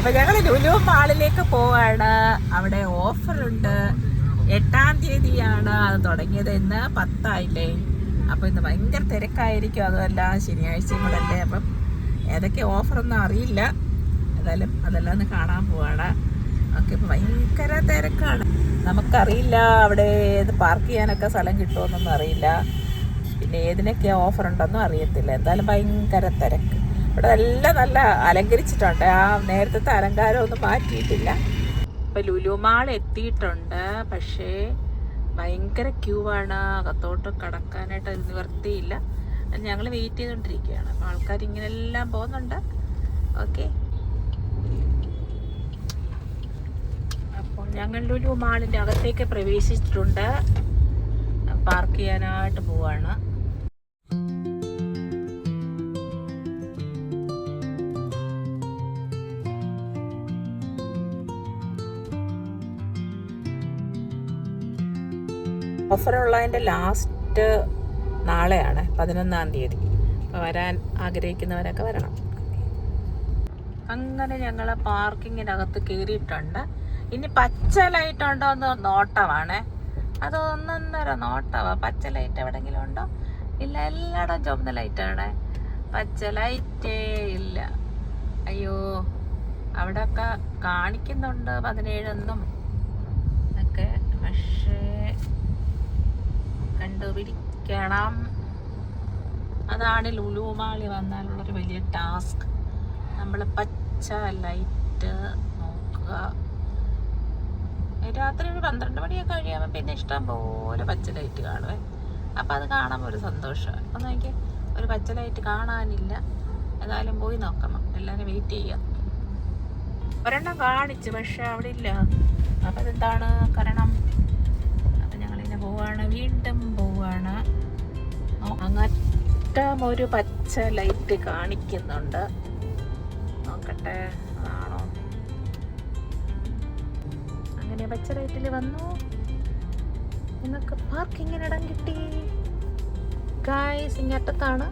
അപ്പൊ ഞങ്ങൾ ലുലു മാളിലേക്ക് പോവാണ്. അവിടെ ഓഫറുണ്ട് എട്ടാം തീയതിയാണ് അത് തുടങ്ങിയത്. ഇന്ന് പത്തായില്ലേ? അപ്പൊ ഇന്ന് ഭയങ്കര തിരക്കായിരിക്കും. അതുമല്ല ശനിയാഴ്ചയും കൂടെ അല്ലേ അപ്പം ഏതൊക്കെ ഓഫറൊന്നും അറിയില്ല. ഏതായാലും അതെല്ലാം ഒന്ന് കാണാൻ പോവാണ്. ഓക്കെ ഇപ്പൊ ഭയങ്കര തിരക്കാണ്. നമുക്കറിയില്ല അവിടെ ഏത് പാർക്ക് ചെയ്യാനൊക്കെ സ്ഥലം കിട്ടുമെന്നൊന്നും അറിയില്ല. പിന്നെ ഏതിനൊക്കെ ഓഫർ ഉണ്ടെന്നും അറിയത്തില്ല. എന്തായാലും ഭയങ്കര തിരക്ക്. ഇവിടെ എല്ലാം നല്ല അലങ്കരിച്ചിട്ടുണ്ട്. ആ നേരത്തെ അലങ്കാരം ഒന്നും മാറ്റിയിട്ടില്ല. ഇപ്പൊ ലുലുമാൾ എത്തിയിട്ടുണ്ട്. പക്ഷേ ഭയങ്കര ക്യൂ ആണ് അകത്തോട്ട് കടക്കാനായിട്ട് നിവർത്തിയില്ല ഞങ്ങൾ വെയിറ്റ് ചെയ്തുകൊണ്ടിരിക്കുകയാണ് അപ്പം ആൾക്കാർ ഇങ്ങനെല്ലാം പോകുന്നുണ്ട്. ഓക്കെ അപ്പോൾ ഞങ്ങൾ ലുലു മാളിന്റെ അകത്തേക്ക് പ്രവേശിച്ചിട്ടുണ്ട്. പാർക്ക് ചെയ്യാനായിട്ട് പോവാണ്. ഓഫറുള്ളതിന്റെ ലാസ്റ്റ് നാളെയാണ് പതിനൊന്നാം തീയതി. അപ്പോൾ വരാൻ ആഗ്രഹിക്കുന്നവരൊക്കെ വരണം. അങ്ങനെ ഞങ്ങൾ പാർക്കിങ്ങിനകത്ത് കയറിയിട്ടുണ്ട്. ഇനി പച്ച ലൈറ്റ് ഉണ്ടോ എന്ന് നോട്ടമാണ്. അത് ഒന്നൊന്നര നോട്ടവാ പച്ച ലൈറ്റ് എവിടെങ്കിലും ഉണ്ടോ? ഇല്ല എല്ലായിടവും ചുവന്ന ലൈറ്റാണ്. പച്ച ലൈറ്റേ ഇല്ല. അയ്യോ അവിടെയൊക്കെ കാണിക്കുന്നുണ്ട് പതിനേഴെന്നും. ഒക്കെ പക്ഷേ കണ്ടുപിടിക്കണം അതാണ് ലുലുമാളി വന്നാലുള്ളൊരു വലിയ ടാസ്ക്. നമ്മൾ പച്ച ലൈറ്റ് നോക്കുക. രാത്രി ഒരു പന്ത്രണ്ട് മണിയൊക്കെ കഴിയുമ്പോൾ പിന്നെ ഇഷ്ടം പോലെ പച്ച ലൈറ്റ് കാണുമേ അപ്പം അത് കാണാൻ ഒരു സന്തോഷമാണ് അപ്പം എനിക്ക് ഒരു പച്ച ലൈറ്റ് കാണാനില്ല. ഏതായാലും പോയി നോക്കണം. എല്ലാവരും വെയിറ്റ് ചെയ്യാം ഒരെണ്ണം കാണിച്ചു പക്ഷെ അവിടെ ഇല്ല. അപ്പം അതെന്താണ് കാരണം? പോവാണ് വീണ്ടും പോവാണ്. അങ്ങറ്റം ഒരു പച്ച ലൈറ്റ് കാണിക്കുന്നുണ്ട്. നോക്കട്ടെ അതാണോ? അങ്ങനെ പച്ച ലൈറ്റിൽ വന്നു. നിങ്ങൾക്ക് പാർക്കിങ്ങിന് ഇടം കിട്ടി. ഗായ്സ് ഇങ്ങറ്റത്താണ്.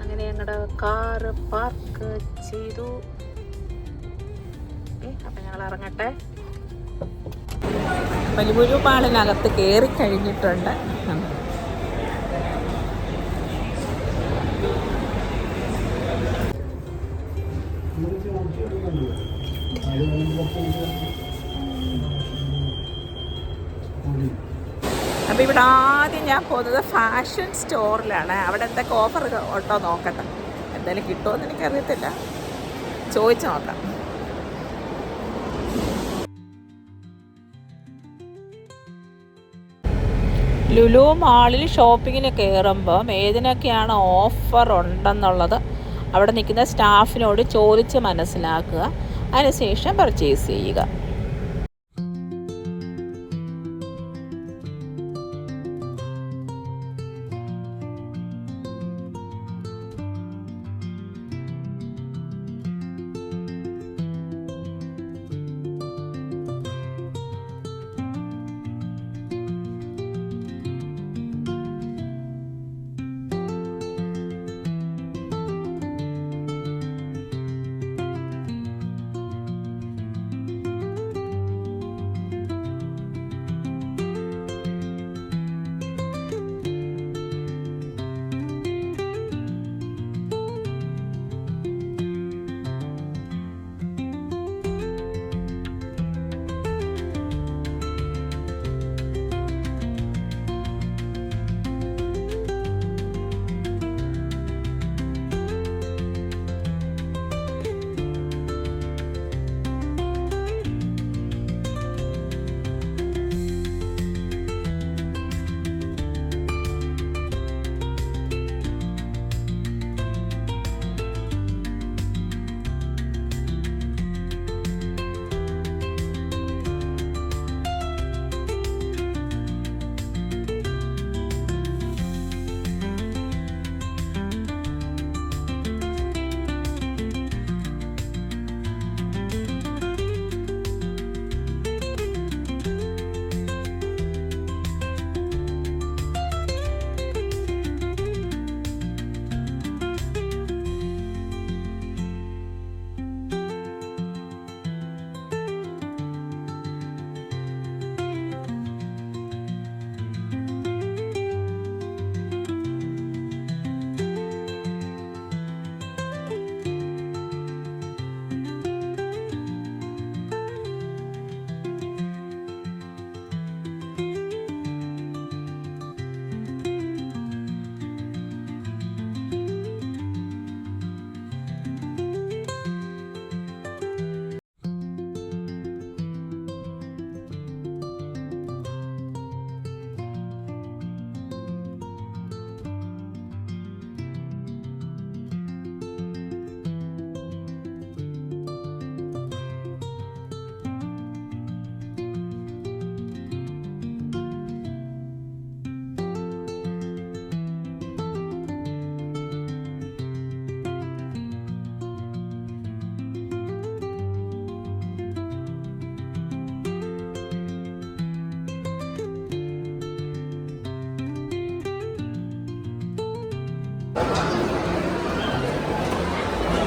അങ്ങനെ ഞങ്ങളുടെ കാറ് പാർക്ക് ചെയ്തു. ഓക്കെ അപ്പം ഞങ്ങൾ ഇറങ്ങട്ടെ. വലിയൊരു പാളിനകത്ത് കയറി കഴിഞ്ഞിട്ടുണ്ട്. അപ്പൊ ഇവിടെ ആദ്യം ഞാൻ പോകുന്നത് ഫാഷൻ സ്റ്റോറിലാണ്. അവിടെ എന്തൊക്കെ ഓഫർ ഉണ്ടോ നോക്കട്ടെ. എന്തായാലും കിട്ടുമോ എന്ന് എനിക്കറിയത്തില്ല. ചോദിച്ചു നോക്കാം. ലുലു മാളിൽ ഷോപ്പിങ്ങിന് കയറുമ്പം ഏതിനൊക്കെയാണ് ഓഫർ ഉണ്ടെന്നുള്ളത് അവിടെ നിൽക്കുന്ന സ്റ്റാഫിനോട് ചോദിച്ച് മനസ്സിലാക്കുക. അതിനുശേഷം പർച്ചേസ് ചെയ്യുക.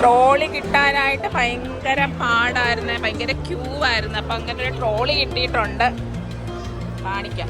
ട്രോളി കിട്ടാനായിട്ട് ഭയങ്കര പാടായിരുന്നു. ഭയങ്കര ക്യൂ ആയിരുന്നു അപ്പൊ അങ്ങനെ ഒരു ട്രോളി കിട്ടിയിട്ടുണ്ട്. കാണിക്കാം.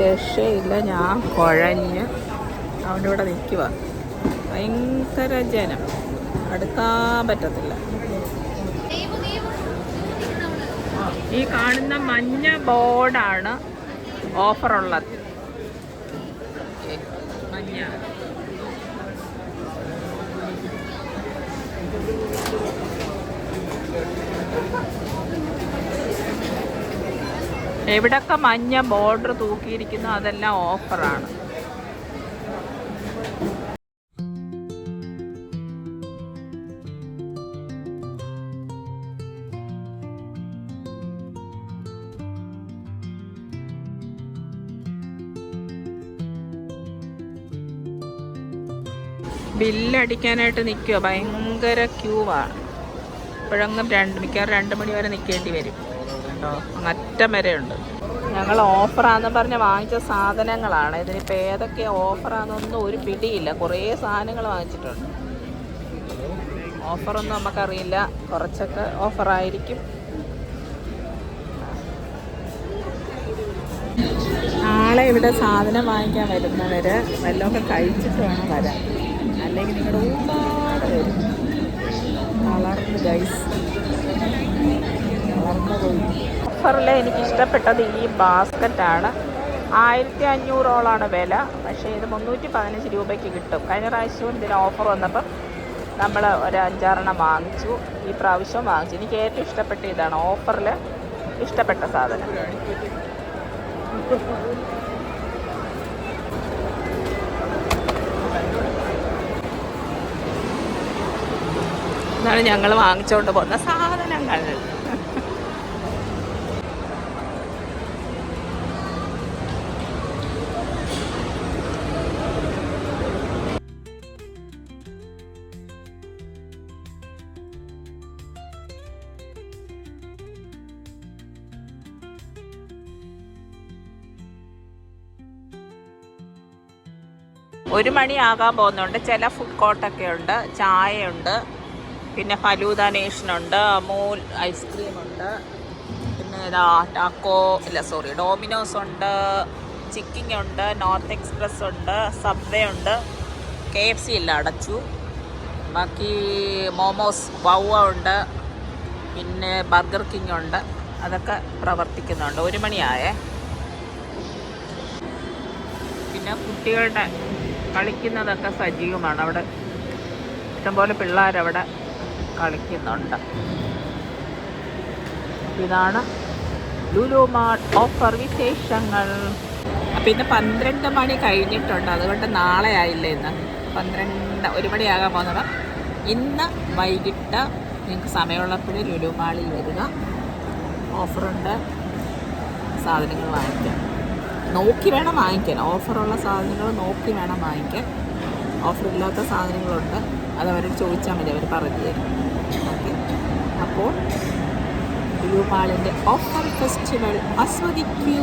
രക്ഷയില്ല. ഞാൻ കുഴഞ്ഞ് അവിടെ ഇവിടെ നിൽക്കുക ഭയങ്കര ജനം. അടുക്കാൻ പറ്റത്തില്ല. ഈ കാണുന്ന മഞ്ഞ ബോർഡാണ് ഓഫറുള്ളത്. മഞ്ഞ എവിടൊക്കെ മഞ്ഞ ബോർഡർ തൂക്കിയിരിക്കുന്നു അതെല്ലാം ഓഫറാണ് ബില്ലടിക്കാനായിട്ട് നിൽക്കുക ഭയങ്കര ക്യൂവാണ് ഇപ്പോഴങ്ങും രണ്ട് മിക്കവാറും രണ്ട് മണി വരെ നിൽക്കേണ്ടി വരും. കേട്ടോ? അങ്ങ് അറ്റം മരയുണ്ട് ഞങ്ങൾ ഓഫറാന്ന് പറഞ്ഞ് വാങ്ങിച്ച സാധനങ്ങളാണ്. ഇതിനിപ്പോൾ ഏതൊക്കെ ഓഫറാണെന്നൊന്നും ഒരു പിടിയില്ല. കുറേ സാധനങ്ങൾ വാങ്ങിച്ചിട്ടുണ്ട്. ഓഫറൊന്നും നമുക്കറിയില്ല. കുറച്ചൊക്കെ ഓഫറായിരിക്കും. നാളെ ഇവിടെ സാധനം വാങ്ങിക്കാൻ വരുന്നവർ വല്ലതൊക്കെ കഴിച്ചിട്ട് വേണം വരാൻ. അല്ലെങ്കിൽ നിങ്ങളുടെ ഒരുപാട് വരും കളർ ഗൈസ് ഓഫറിൽ എനിക്ക് ഇഷ്ടപ്പെട്ടത് ഈ ബാസ്ക്കറ്റാണ്. ആയിരത്തി അഞ്ഞൂറോളാണ് വില. പക്ഷേ ഇത് മുന്നൂറ്റി പതിനഞ്ച് രൂപയ്ക്ക് കിട്ടും. കഴിഞ്ഞ പ്രാവശ്യവും ഇതിന് ഓഫർ വന്നപ്പം നമ്മൾ ഒരു അഞ്ചാറെണ്ണം വാങ്ങിച്ചു. ഈ പ്രാവശ്യം വാങ്ങിച്ചു. എനിക്ക് ഏറ്റവും ഇഷ്ടപ്പെട്ട ഇതാണ്. ഓഫറിൽ ഇഷ്ടപ്പെട്ട സാധനം. ഇതാണ് ഞങ്ങൾ വാങ്ങിച്ചുകൊണ്ട് പോകുന്ന സാധനങ്ങൾ. ഒരു മണിയാകാൻ പോകുന്നുണ്ട്. ചില ഫുഡ് കോർട്ടൊക്കെ ഉണ്ട്. ചായയുണ്ട്. പിന്നെ ഫലൂദ ഉണ്ട്. അമൂൽ ഐസ്ക്രീം ഉണ്ട്. പിന്നെ ഇതാ ടാക്കോ ഇല്ല സോറി ഡോമിനോസ് ഉണ്ട്. ചിക്കിങ് ഉണ്ട്. നോർത്ത് എക്സ്പ്രസ് ഉണ്ട്. സബ്വേ ഉണ്ട്. കെ എഫ് സി ഇല്ല അടച്ചു. ബാക്കി മോമോസ് വൗവ ഉണ്ട്. പിന്നെ ബർഗർ കിങ് ഉണ്ട്. അതൊക്കെ പ്രവർത്തിക്കുന്നുണ്ട്. ഒരു മണിയായേ. പിന്നെ കുട്ടികളുടെ കളിക്കുന്നതൊക്കെ സജീവമാണ്. അവിടെ ഇഷ്ടംപോലെ പിള്ളേരവിടെ കളിക്കുന്നുണ്ട്. ഇതാണ് ലുലു മാർട്ട് ഓഫർ വിശേഷങ്ങൾ. അപ്പം ഇന്ന് പന്ത്രണ്ട് മണി കഴിഞ്ഞിട്ടുണ്ട്. അതുകൊണ്ട് നാളെ ആയില്ല ഇന്ന്? പന്ത്രണ്ട് ഒരു മണിയാകാൻ പോകുന്നത്. ഇന്ന് വൈകിട്ട് നിങ്ങൾക്ക് സമയമുള്ളപ്പോഴും ലുലു മാളിൽ വരിക. ഓഫറുണ്ട്. സാധനങ്ങൾ വാങ്ങിക്കാം. നോക്കി വേണം വാങ്ങിക്കാൻ. ഓഫറുള്ള സാധനങ്ങൾ നോക്കി വേണം വാങ്ങിക്കാൻ. ഓഫർ ഇല്ലാത്ത സാധനങ്ങളുണ്ട്. അത് അവരോട് ചോദിച്ചാൽ മതി അവർ പറഞ്ഞു തരും. ഓക്കെ അപ്പോൾ ലുലു ഓഫർ ഫെസ്റ്റിവൽ ആസ്വദിക്കൂ.